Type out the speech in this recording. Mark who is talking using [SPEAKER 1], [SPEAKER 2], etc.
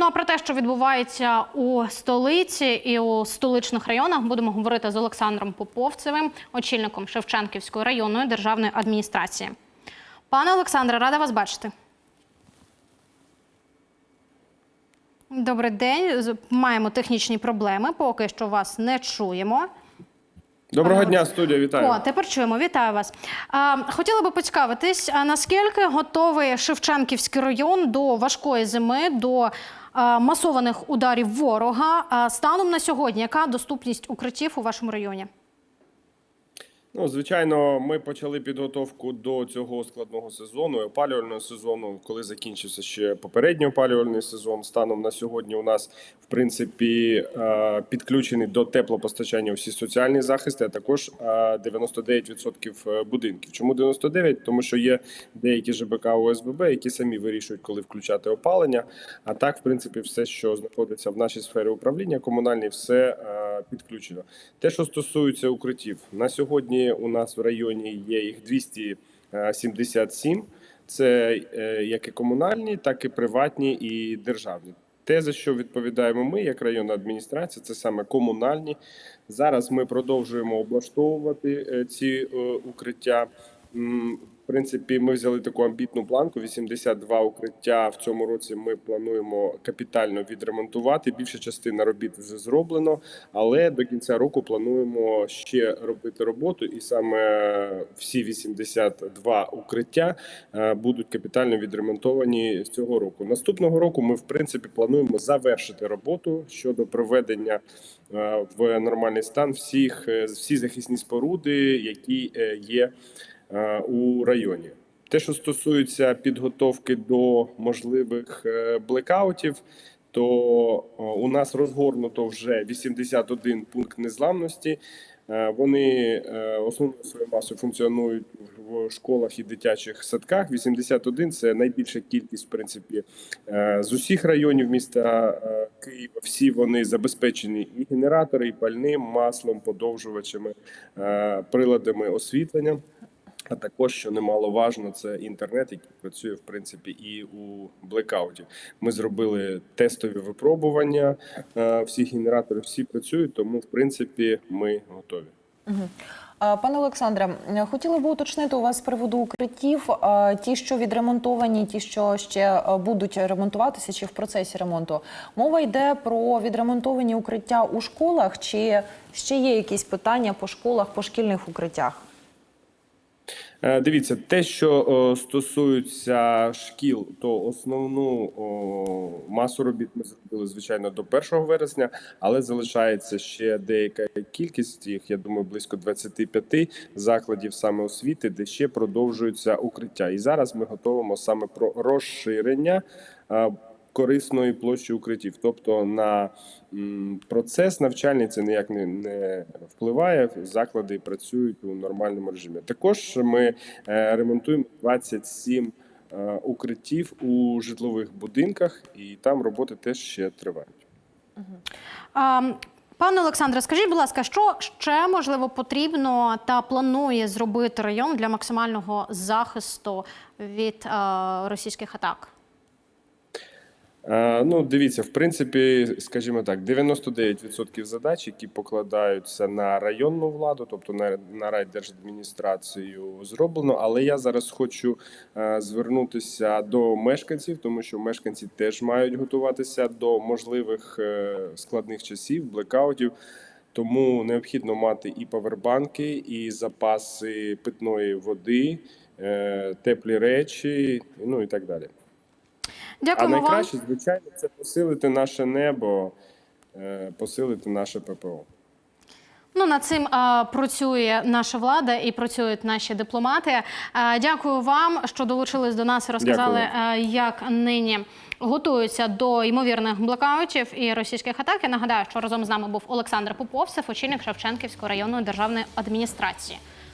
[SPEAKER 1] Ну а про те, що відбувається у столиці і у столичних районах, будемо говорити з Олександром Поповцевим, очільником Шевченківської районної державної адміністрації. Пане Олександре, рада вас бачити. Добрий день. Маємо технічні проблеми. Поки що вас не чуємо.
[SPEAKER 2] Доброго дня, студія, вітаю.
[SPEAKER 1] О, тепер чуємо. Вітаю вас. А, хотіла би поцікавитись, а наскільки готовий Шевченківський район до важкої зими, до а, масованих ударів ворога? А, станом на сьогодні, яка доступність укриттів у вашому районі?
[SPEAKER 2] Ну, звичайно, ми почали підготовку до цього складного сезону, опалювального сезону, коли закінчився ще попередній опалювальний сезон. Станом на сьогодні у нас в принципі е, підключені до теплопостачання всі соціальні захисти, а також е, 99% будинків. Чому 99? Тому що є деякі ЖБК ОСББ, які самі вирішують, коли включати опалення. А так, в принципі, все, що знаходиться в нашій сфері управління, комунальній, все е, підключено. Те, що стосується укриттів, на сьогодні у нас в районі є їх 277. Це е, як і комунальні, так і приватні і державні. Те, за що відповідаємо ми, як районна адміністрація, це саме комунальні. Зараз ми продовжуємо облаштовувати е, ці е, укриття. В принципі, ми взяли таку амбітну планку. 82 укриття в цьому році. Ми плануємо капітально відремонтувати. Більша частина робіт вже зроблено, але до кінця року плануємо ще робити роботу, і саме всі 82 укриття е, будуть капітально відремонтовані з цього року. Наступного року ми в принципі плануємо завершити роботу щодо приведення е, в нормальний стан всіх е, всі захисні споруди, які є у районі. Те, що стосується підготовки до можливих е, блекаутів, то е, у нас розгорнуто вже 81 пункт незламності. Е, Вони е, основною своєю масою функціонують в школах і дитячих садках. 81 – це найбільша кількість, в принципі, е, з усіх районів міста е, Києва. Всі вони забезпечені і генератори, і пальним, маслом, подовжувачами, е, приладами освітлення. А також, що немаловажно, це інтернет, який працює в принципі і у блекауті. Ми зробили тестові випробування. е, Всі генератори всі працюють, тому в принципі ми готові.
[SPEAKER 3] Пане Олександре, е, хотіла б уточнити у вас з приводу укриттів. Ті, що відремонтовані, ті, що ще е, будуть ремонтуватися, чи в процесі ремонту. Мова йде про відремонтовані укриття у школах, чи ще є якісь питання по школах, по шкільних укриттях?
[SPEAKER 2] Е, Дивіться, те, що стосується шкіл, то основну масу робіт ми зробили звичайно до 1 вересня, але залишається ще деяка кількість їх. Я думаю, близько 25 закладів саме освіти, де ще продовжуються укриття. І зараз ми готуємо саме про розширення. Корисної площі укриттів, тобто на процес навчальний це ніяк не, не впливає. Заклади працюють у нормальному режимі. Також ми е, ремонтуємо 27 е, укриттів у житлових будинках, і там роботи теж ще тривають.
[SPEAKER 1] А, Пане Олександре, скажіть, будь ласка, що ще можливо потрібно та планує зробити район для максимального захисту від е, російських атак?
[SPEAKER 2] Е, Ну, дивіться, в принципі, скажімо так, 99% задач, які покладаються на районну владу, тобто на, на райдержадміністрацію, зроблено. Але я зараз хочу е, звернутися до мешканців, тому що мешканці теж мають готуватися до можливих е, складних часів, блекаутів. Тому необхідно мати і павербанки, і запаси питної води, теплі речі, ну і так далі. А
[SPEAKER 1] Дякуємо вам.
[SPEAKER 2] найкраще, звичайно, це посилити наше небо, е, посилити наше ППО.
[SPEAKER 1] Ну над цим а, працює наша влада і працюють наші дипломати. А, дякую вам, що долучились до нас і розказали, а, як нині готуються до ймовірних блокаутів і російських атак. Я нагадаю, що разом з нами був Олександр Поповцев, очільник Шевченківської районної державної адміністрації.